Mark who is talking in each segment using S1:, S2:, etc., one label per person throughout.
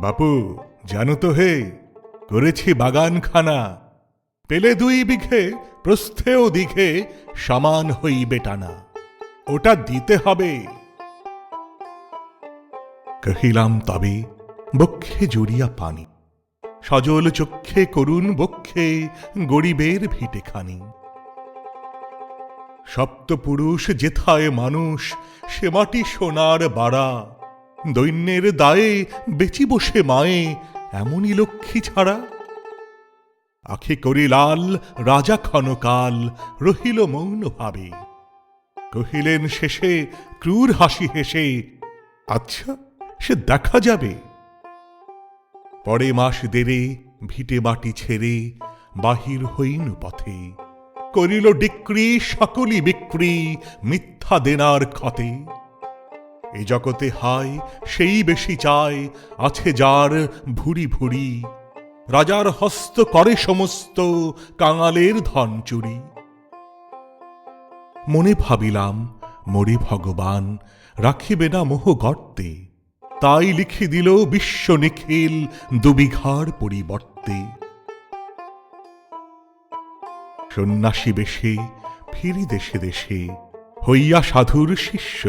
S1: বাপু, জানো তো হে, করেছি বাগানখানা। পেলে দুই বিঘে, প্রস্থেও দিঘে, সমান হইবে টানা। ওটা দিতে হবে। কহিলাম, তবে বক্ষে জড়িয়া পানি। সজল চক্ষে করুণ বক্ষে, গরিবের ভিটেখানি সপ্তপুরুষ যেথায় মানুষ, সে মাটি সোনার বাড়া। দৈন্যের দায়ে বেচি বসে মায়ে, এমনই লক্ষ্মী ছাড়া। আখে করি লাল, রাজা ক্ষণকাল রহিল মৌন ভাবে কহিলেন শেষে, ক্রূর হাসি হেসে আচ্ছা সে দেখা যাবে। পরে মাস দেরে, ভিটে মাটি ছেড়ে, বাহির হইন পথে। করিল ডিক্রি সকলি বিক্রি, মিথ্যা দেনার ক্ষতে। এ জগতে হায়, সেই বেশি চায়, আছে যার ভুরি ভুরি। রাজার হস্ত করে সমস্ত কাঙালের ধন চুরি। মনে ভাবিলাম, মরে ভগবান, রাখিবে না মোহ গর্তে। তাই লিখে দিল বিশ্ব নিখিল দুবিঘার পরিবর্তে। সন্ন্যাসী বেশে, ফিরি দেশে দেশে, হইয়া সাধুর শিষ্য।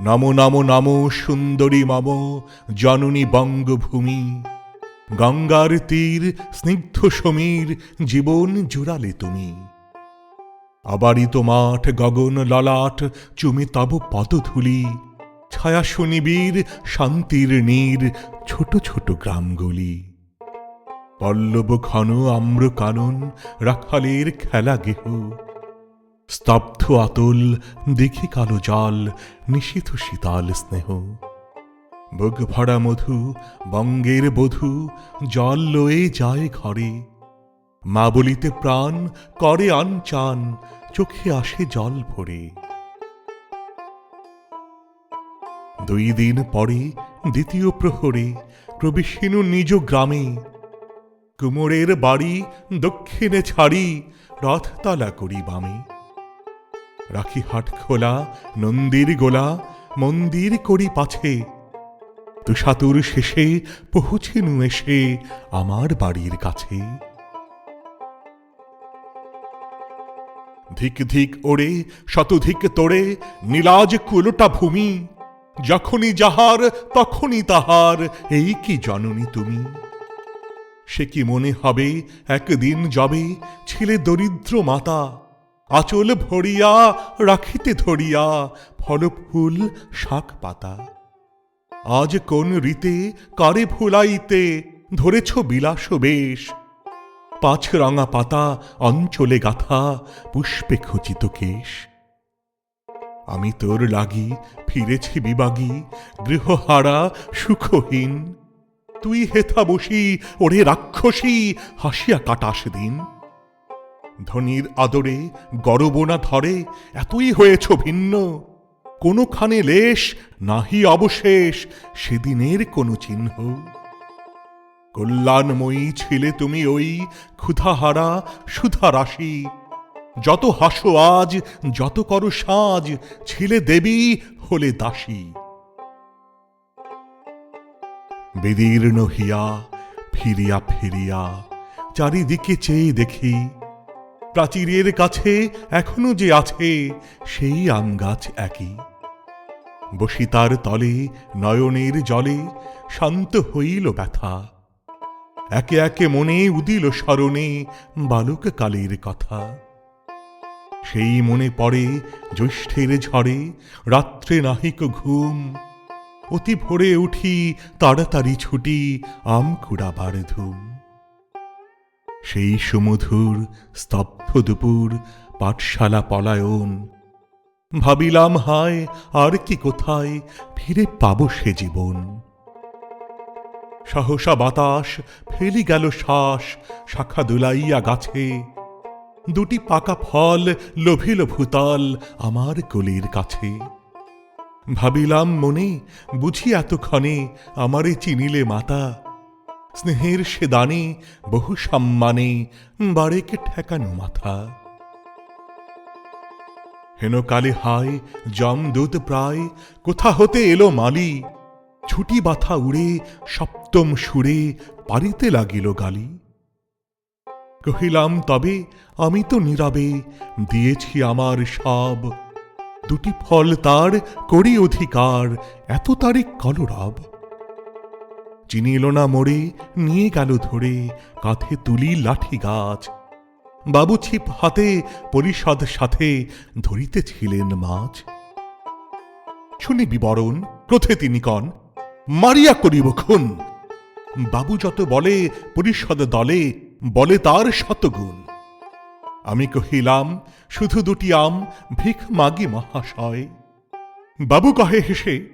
S1: নম নম নম সুন্দরী মম জননী বঙ্গভূমি। গঙ্গার তীর স্নিগ্ধ সমীর, জীবন জুড়ালে তুমি। আবারিত মাঠ গগন ললাট, চুমে তব পদধূলি। ছায়া সুনিবির শান্তির নীর, ছোট ছোট গ্রামগুলি। পল্লব ঘন আম্র কানন রাখালের খেলা গেহ স্তব্ধ আতল, দেখি কালো জল, নিশীথ শীতল স্নেহ। বুক ভরা মধু, বঙ্গের বধু, জল লয়ে যায় ঘরে। মা বলিতে প্রাণ, করে আনচান, চোখে আসে জল ভরে। দুই দিন পরে দ্বিতীয় প্রহরে প্রবেশিনু নিজ গ্রামে। কুমোরের বাড়ি দক্ষিণে ছাড়ি, রথতলা করি বামে। রাখি হাট খোলা, নন্দীর গোলা, মন্দির করি পাছে। তুষাতুর শেষে পৌঁছেনু এসে আমার বাড়ির কাছে। ধিক ধিক ওড়ে, শতধিক তোড়ে, নীলাজ কুলোটা ভূমি। যখনই যাহার, তখনই তাহার, এই কি জননী তুমি? সে কি মনে হবে, একদিন যবে ছেলে দরিদ্র মাতা? আচল ভরিয়া, রাখিতে ধরিয়া ফল ফুল শাক পাতা আজ কোন রীতে কারে ভুলাইতে ধরেছ বিলাস বেশ। পাঁচ রঙা পাতা, অঞ্চলে গাথা, পুষ্পে খচিত কেশ। আমি তোর লাগি, ফিরেছি বিবাগী, গৃহহারা সুখহীন। তুই হেথা বসি, ওরে রাক্ষসী, হাসিয়া কাটাস দিন। ধনির আদরে গরবনা ধরে, এতই হয়েছ ভিন্ন। কোনোখানে লেশ, নাহি অবশেষ, সেদিনের কোনো চিহ্ন। কল্যাণময়ী ছিলে তুমি ওই ক্ষুধাহারা সুধা রাশি যত হাসো আজ, যত করো সাজ, ছিলে দেবী হলে দাসী। বিদীর্ণ হিয়া, ফিরিয়া ফিরিয়া, চারিদিকে চেয়ে দেখি প্রাচীরের কাছে এখনও যে আছে, সেই আম গাছ একই। বসিতার তলে নয়নের জলে শান্ত হইল ব্যথা। একে একে মনে উদিল স্মরণে বালক কালের কথা। সেই মনে পড়ে জ্যৈষ্ঠের ঝড়ে, রাত্রে নাহিক ঘুম। অতি ভোরে উঠি তাড়াতাড়ি ছুটি আম কুড়াবার ধুম। সেই সুমধুর, স্তব্ধ দুপুর, পাঠশালা পলায়ন। ভাবিলাম, হায়, আর কি কোথায়, ফিরে পাব সে জীবন। সহসা বাতাস ফেলি গেল শ্বাস, শাখা দুলাইয়া গাছে। দুটি পাকা ফল লোভিল ভূতল আমার কলির কাছে। ভাবিলাম মনে, বুঝি এতক্ষণে আমারে চিনিলে মাতা স্নেহের সে দানে বহু সম্মানে বারেকে ঠেকানো মাথা। হেন কালে হায় জমদূত প্রায়, কোথা হতে এলো মালি? ছুটি বাথা উড়ে, সপ্তম সুরে পারিতে লাগিল গালি। কহিলাম, তবে আমি তো নীরবে, দিয়েছি আমার সব। দুটি ফল তার করি অধিকার, এত তারিখ কলরব? চিনিল না মোড়ে নিয়ে গেল ধরে কাঁধে তুলি লাঠি গাছ। বাবু ছিপ হাতে, পরিষদ সাথে ধরিতেছিলেন মাছ। শুনি বিবরণ, ক্রোধে তিনি কন, মারিয়া করিব খুন। বাবু যত বলে, পরিষদ দলে, বলে তার শতগুণ। আমি কহিলাম, শুধু দুটি আম, ভিখ মাগি মহাশয়। বাবু কহে হেসে